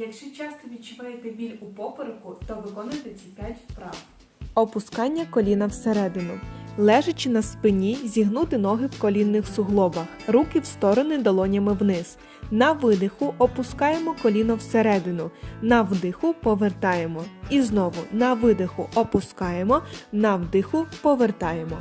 Якщо часто відчуваєте біль у попереку, то виконуйте ці 5 вправ. Опускання коліна всередину. Лежачи на спині, зігнути ноги в колінних суглобах, руки в сторони долонями вниз. На видиху опускаємо коліно всередину, на вдиху повертаємо. І знову на видиху опускаємо, на вдиху повертаємо.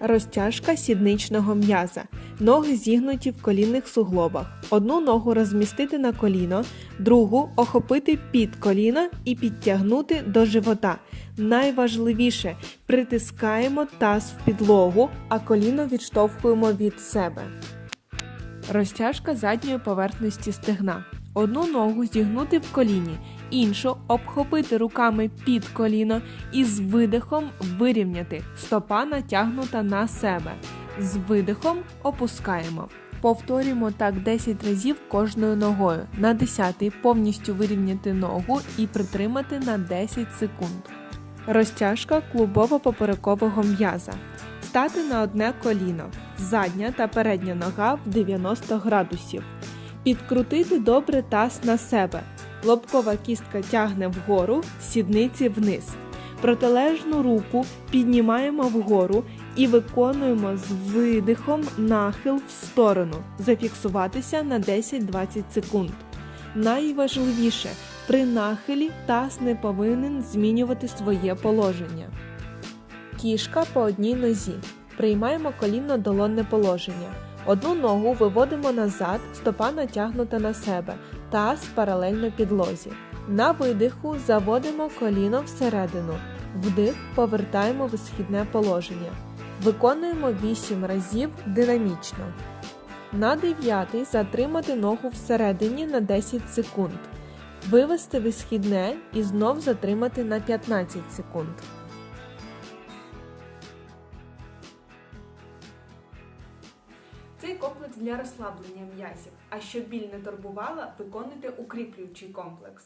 Розтяжка сідничного м'яза. Ноги зігнуті в колінних суглобах. Одну ногу розмістити на коліно, другу охопити під коліно і підтягнути до живота. Найважливіше притискаємо таз в підлогу, а коліно відштовхуємо від себе. Розтяжка задньої поверхності стегна. Одну ногу зігнути в коліні, іншу обхопити руками під коліно і з видихом вирівняти. Стопа натягнута на себе. З видихом опускаємо. Повторюємо так 10 разів кожною ногою. На 10 повністю вирівняти ногу і притримати на 10 секунд. Розтяжка клубово-поперекового м'яза. Стати на одне коліно. Задня та передня нога в 90 градусів. Підкрутити добре таз на себе. Лобкова кістка тягне вгору, сідниці вниз. Протилежну руку піднімаємо вгору і виконуємо з видихом нахил в сторону. Зафіксуватися на 10-20 секунд. Найважливіше при нахилі таз не повинен змінювати своє положення. Кішка по одній нозі. Приймаємо колінно долонне положення. Одну ногу виводимо назад, стопа натягнута на себе, таз паралельно підлозі. На видиху заводимо коліно всередину. Вдих повертаємо в східне положення. Виконуємо 8 разів динамічно. На дев'ятий затримати ногу всередині на 10 секунд. Вивести в східне і знов затримати на 15 секунд. Цей комплекс для розслаблення м'язів. А щоб біль не турбувала, виконуйте укріплюючий комплекс.